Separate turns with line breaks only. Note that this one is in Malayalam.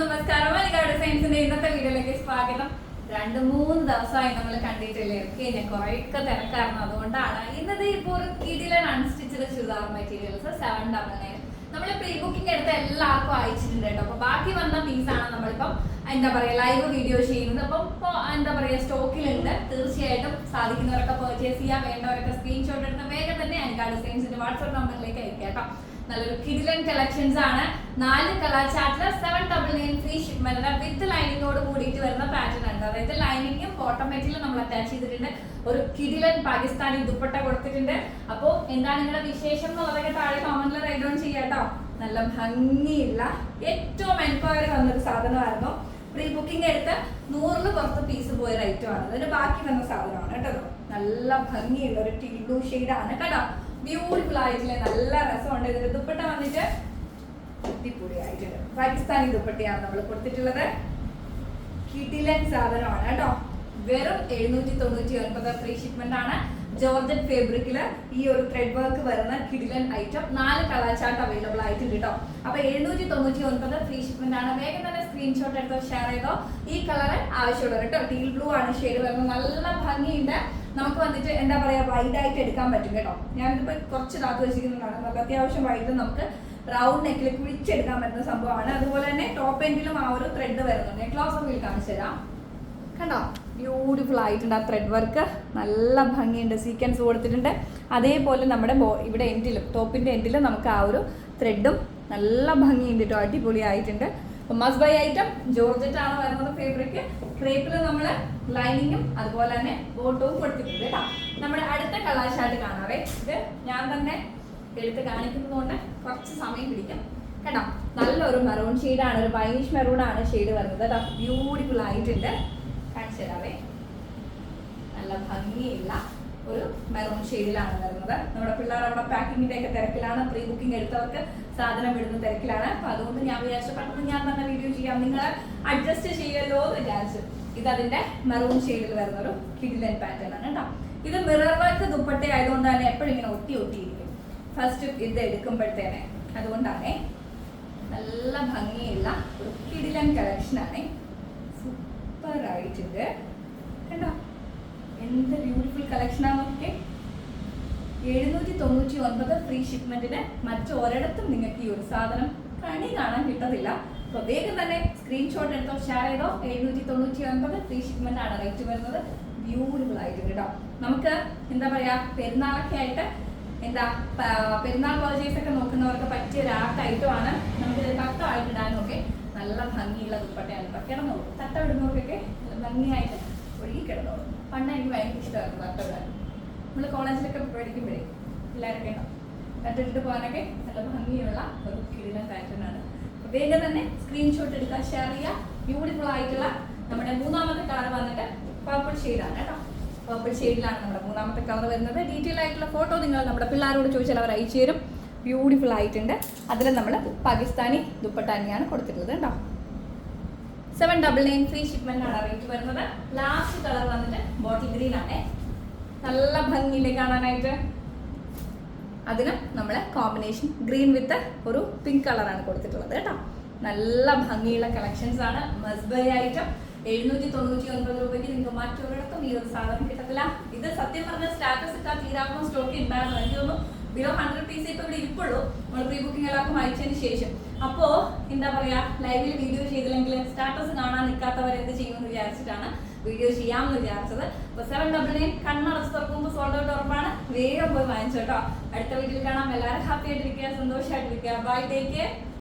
നമസ്കാരം. മലക്കാട് സയൻസിന്റെ ഇന്നത്തെ വീഡിയോയിലേക്ക് സ്വാഗതം. രണ്ട് മൂന്ന് ദിവസമായി നമ്മൾ കണ്ടിട്ടില്ലേ ഞാൻ കുറേയൊക്കെ തിരക്കായിരുന്നു. അതുകൊണ്ടാണ് ഇന്നത്തെ ഇപ്പോൾ ഒരു കിടിലൻ unstitched churidar materials seven double nine നമ്മൾ പ്രീ ബുക്കിംഗ് എടുത്ത എല്ലാവർക്കും അയച്ചിട്ടുണ്ട് കേട്ടോ. അപ്പൊ ബാക്കി വന്ന പീസാണ് നമ്മളിപ്പം എന്താ പറയാ ലൈവ് വീഡിയോ ചെയ്യുന്നത്. അപ്പം എന്താ പറയാ സ്റ്റോക്കിലുണ്ട് തീർച്ചയായിട്ടും സാധിക്കുന്നവരൊക്കെ പർച്ചേസ് ചെയ്യാൻ വേണ്ടവരൊക്കെ സ്ക്രീൻഷോട്ട് എടുത്ത് വേഗം തന്നെ അൻകാട് ഡിസൈൻസിന്റെ വാട്സ്ആപ്പ് നമ്പറിലേക്ക് അയക്കാം കേട്ടോ. നല്ലൊരു കിഡിലൻ കളക്ഷൻസ് ആണ്. നാല് കളർ ചാർട്ടിൽ seven double nine free shipment with ലൈനിങ്ങോട് കൂടിയിട്ട് വരുന്ന പാറ്റേൺ ഉണ്ട് അതായത് ലൈനിങ്ങും ബോട്ടം മെറ്റീരിയലും നമ്മൾ അറ്റാച്ച് ചെയ്തിട്ടുണ്ട്. ഒരു കിഡിലൻ പാകിസ്ഥാനി ദുപ്പട്ട കൊടുത്തിട്ടുണ്ട്. അപ്പോൾ എന്താണ് നിങ്ങളുടെ വിശേഷം എന്നുള്ളതൊക്കെ താഴെ കോമന്റിൽ റൈറ്റ് ഡൗൺ ചെയ്യാട്ടോ നല്ല ഭംഗിയുള്ള ഏറ്റവും എൻക്വയറി വന്നൊരു സാധനമായിരുന്നു. പ്രീ ബുക്കിംഗ് എടുത്ത് നൂറിന് പുറത്ത് പീസ് പോയ റൈറ്റും ആണ്. അതിന് ബാക്കി വന്ന സാധനമാണ് കേട്ടോ. നല്ല ഭംഗിയുള്ള ഒരു ടീ ആണ്. കേട്ടോ ബ്യൂട്ടിഫുൾ ആയിട്ടില്ലേ നല്ല രസമുണ്ട്. ഇതിന്റെ ദുപ്പട്ട വന്നിട്ട് അടിപൊളി ആയിട്ടുണ്ട് പാകിസ്ഥാനി ദുപ്പട്ടയാണ് നമ്മൾ കൊടുത്തിട്ടുള്ളത്. കിടിലൻ സാധനമാണ് കേട്ടോ. വെറും എഴുന്നൂറ്റി തൊണ്ണൂറ്റി ഒൻപത് ഫ്രീ ഷിപ്മെന്റ് ആണ്. ജോർജറ്റ് ഫേബ്രിക്കിൽ ഈ ഒരു ത്രെഡ് വർക്ക് വരുന്ന കിടിലൻ ഐറ്റം നാല് കളർ ചാർട്ട് അവൈലബിൾ ആയിട്ടുണ്ട് കേട്ടോ. അപ്പൊ എഴുന്നൂറ്റി തൊണ്ണൂറ്റി ഒൻപത് ഫ്രീ ഷിപ്മെന്റ് ആണ്. വേഗം തന്നെ സ്ക്രീൻഷോട്ട് എടുത്തോ ഷെയർ ചെയ്തോ. ഈ കളർ ആവശ്യമുള്ളത് കേട്ടോ ടീൽ ബ്ലൂ ആണ് ഷെയ്ഡ് വരുന്നത്. നല്ല ഭംഗിയുണ്ട്. നമുക്ക് വന്നിട്ട് എന്താ പറയാ വൈഡ് ആയിട്ട് എടുക്കാൻ പറ്റും കേട്ടോ. ഞാനിതിപ്പോ കുറച്ച് താത്ത് വെച്ചിരിക്കുന്നതാണ്. നമുക്ക് അത്യാവശ്യം വൈഡ് നമുക്ക് റൗണ്ട് നെക്കിൽ കുഴിച്ചെടുക്കാൻ പറ്റുന്ന സംഭവമാണ്. അതുപോലെ തന്നെ ടോപ്പ് എൻഡിലും ആ ഒരു ത്രെഡ് വരുന്നുണ്ട്. ഞാൻ ക്ലോസ് അപ്പിൽ കാണിച്ചു തരാം. കണ്ടോ? ബ്യൂട്ടിഫുൾ ആയിട്ടുണ്ട് ആ ത്രെഡ് വർക്ക് നല്ല ഭംഗിയുണ്ട്. സീക്വൻസ് കൊടുത്തിട്ടുണ്ട്. അതേപോലെ നമ്മുടെ ഇവിടെ എൻഡിലും ടോപ്പിന്റെ എൻഡിലും നമുക്ക് ആ ഒരു ത്രെഡും നല്ല ഭംഗിയുണ്ട് കേട്ടോ. അടിപൊളി ആയിട്ടുണ്ട് മസ് ബൈ ഐറ്റം ജോർജറ്റ് ആണ് വരുന്നത് ഫേബ്രിക് ക്രേപ്പിൽ നമ്മൾ ലൈനിങ്ങും അതുപോലെ തന്നെ ബോട്ടവും കൊടുത്തിട്ടുണ്ട് കേട്ടോ. നമ്മുടെ അടുത്ത കളർ ഷാർട്ട് കാണാവേ. ഇത് ഞാൻ തന്നെ എടുത്ത് കാണിക്കുന്നതുകൊണ്ട് കുറച്ച് സമയം പിടിക്കും. കേട്ടോ. നല്ലൊരു മെറൂൺ ആണ് ഒരു വൈനിഷ് മെറൂൺ ആണ് ഷെയ്ഡ് വരുന്നത് കേട്ടോ. ബ്യൂട്ടിഫുൾ ആയിട്ടുണ്ട്. കാണിച്ചു തരാവേ. നല്ല ഭംഗിയുള്ള ഒരു മെറൂൺ ഷെയ്ഡിലാണ് വരുന്നത്. നമ്മുടെ പിള്ളേർ അവിടെ പാക്കിങ്ങിന്റെ ഒക്കെ തിരക്കിലാണ്. പ്രീ ബുക്കിംഗ് എടുത്തവർക്ക് സാധനം വിടുന്ന തിരക്കിലാണ്. അപ്പൊ അതുകൊണ്ട് ഞാൻ വിചാരിച്ചു പെട്ടെന്ന് ഞാൻ തന്നെ വീഡിയോ ചെയ്യാം. നിങ്ങൾ അഡ്ജസ്റ്റ് ചെയ്യല്ലോ എന്ന് വിചാരിച്ചു. ഇത് അതിന്റെ മെറൂൺ ഷെയ്ഡിൽ വരുന്ന ഒരു കിഡിലൻ പാറ്റേൺ ആണ് കേട്ടോ. ഇത് മിറർ വർക്ക് ദുപ്പട്ട ആയതുകൊണ്ട് തന്നെ എപ്പോഴും ഇങ്ങനെ ഒട്ടി ഒട്ടിയിരിക്കും ഫസ്റ്റ് ഇത് എടുക്കുമ്പോഴത്തേനെ അതുകൊണ്ടാണേ നല്ല ഭംഗിയുള്ള ഒരു കിടിലൻ സൂപ്പർ ആയിട്ടുണ്ട്. കണ്ടോ? എന്ത് ബ്യൂട്ടിഫുൾ കളക്ഷനാണ് നോക്കിയേ എഴുന്നൂറ്റി തൊണ്ണൂറ്റി ഒൻപത് ഫ്രീ ഷിപ്മെന്റിന് മറ്റൊരിടത്തും നിങ്ങൾക്ക് ഈ ഒരു സാധനം കണി കാണാൻ കിട്ടത്തില്ല. അപ്പൊ വേഗം തന്നെ സ്ക്രീൻഷോട്ട് എടുത്തോ ഷെയർ ചെയ്തോ. എഴുന്നൂറ്റി തൊണ്ണൂറ്റി ഒൻപത് ഫ്രീ ഷിപ്മെന്റ് ആണ് റേറ്റ് വരുന്നത്. ബ്യൂട്ടിഫുൾ ആയിട്ടുണ്ട് കേട്ടോ. നമുക്ക് എന്താ പറയാ പെരുന്നാളൊക്കെ ആയിട്ട് എന്താ പെരുന്നാൾ പർച്ചേസ് ഒക്കെ നോക്കുന്നവർക്ക് പറ്റിയ ഒരു ആർട്ട് ഐറ്റമാണ് നമുക്ക് തട്ടമായിട്ട് ഇടാനും ഒക്കെ നല്ല ഭംഗിയുള്ള ദുപ്പട്ടയാണ്. കേട്ടോ കിടന്നോളൂ. തട്ട ഇടുന്നവർക്കൊക്കെ ഭംഗിയായിട്ട് ഒഴുകി കിടന്നോളൂ. പണ്ട് എനിക്ക് ഭയങ്കര ഇഷ്ടമായിരുന്നു ഇടാൻ. നമ്മൾ കോളേജിലൊക്കെ പഠിക്കുമ്പോഴേ പിള്ളേരൊക്കെ കേട്ടോ തട്ടിട്ട് പോകാനൊക്കെ നല്ല ഭംഗിയുള്ള ഒരു കിരീടം അപ്പൊ വേഗം തന്നെ സ്ക്രീൻഷോട്ട് എടുക്കാൻ ഷെയർ ചെയ്യുക. ബ്യൂട്ടിഫുൾ ആയിട്ടുള്ള നമ്മുടെ മൂന്നാമത്തെ കളർ വന്നിട്ട് പർപ്പിൾ ഷെയ്ഡാണ് കേട്ടോ. പർപ്പിൾ ഷെയ്ഡിലാണ് നമ്മുടെ മൂന്നാമത്തെ കളർ വരുന്നത്. ഡീറ്റെയിൽ ആയിട്ടുള്ള ഫോട്ടോ നിങ്ങൾ നമ്മുടെ പിള്ളേരോട് ചോദിച്ചാൽ അവർ അയച്ചു തരും. ബ്യൂട്ടിഫുൾ ആയിട്ടുണ്ട്. അതിൽ നമ്മൾ പാകിസ്ഥാനി ദുപ്പട്ട തന്നെയാണ് കൊടുത്തിട്ടുള്ളത് കേട്ടോ. Seven double nine free shipment ആണ് റേറ്റ് വരുന്നത്. ലാസ്റ്റ് കളർ വന്നിട്ട് ബോട്ടിൽ ഗ്രീൻ ആണ്. നല്ല ഭംഗിയില്ലേ കാണാനായിട്ട്. അതിന് നമ്മൾ കോമ്പിനേഷൻ ഗ്രീൻ വിത്ത് ഒരു പിങ്ക് കളറാണ് കൊടുത്തിട്ടുള്ളത് കേട്ടോ. നല്ല ഭംഗിയുള്ള കളക്ഷൻസ് ആണ്. മസ്ബൈ ഐറ്റം എഴുന്നൂറ്റി തൊണ്ണൂറ്റി ഒൻപത് രൂപയ്ക്ക് നിങ്ങൾക്ക് മറ്റൊരിടത്തും ഈ ഒരു സാധനം കിട്ടത്തില്ല. ഇത് സത്യം പറഞ്ഞ സ്റ്റാറ്റസ് ഇട്ടാൽ തീരാവുന്ന സ്റ്റോക്ക് ഉണ്ടായിരുന്നു എനിക്ക് തോന്നുന്നു. ബിലോ ഹൺഡ്രഡ് പീസ് ഇപ്പൊ ഇവിടെ ഇരിപ്പുള്ളൂ. നമ്മൾ പ്രീ ബുക്കിംഗ് എല്ലാവർക്കും അയച്ചതിന് ശേഷം. അപ്പോ എന്താ പറയാ ലൈവിൽ വീഡിയോ ചെയ്തില്ലെങ്കിൽ സ്റ്റാറ്റസ് കാണാൻ നിൽക്കാത്തവർ എന്ത് ചെയ്യുമെന്ന് വിചാരിച്ചിട്ടാണ് വീഡിയോ ചെയ്യാമെന്ന് വിചാരിച്ചത്. അപ്പൊ സെവൻ ഡബിൾ നയൻ കണ്ണടച്ച് തുറക്കുമ്പോൾ സോൾഡ് ഔട്ട് ഉറപ്പാണ്. വേഗം പോയി വാങ്ങിച്ചോട്ടോ അടുത്ത വീട്ടിൽ കാണാം. എല്ലാവരും ഹാപ്പി ആയിട്ടിരിക്കുക സന്തോഷമായിട്ടിരിക്കുക ബൈ ടേക്ക് കെയർ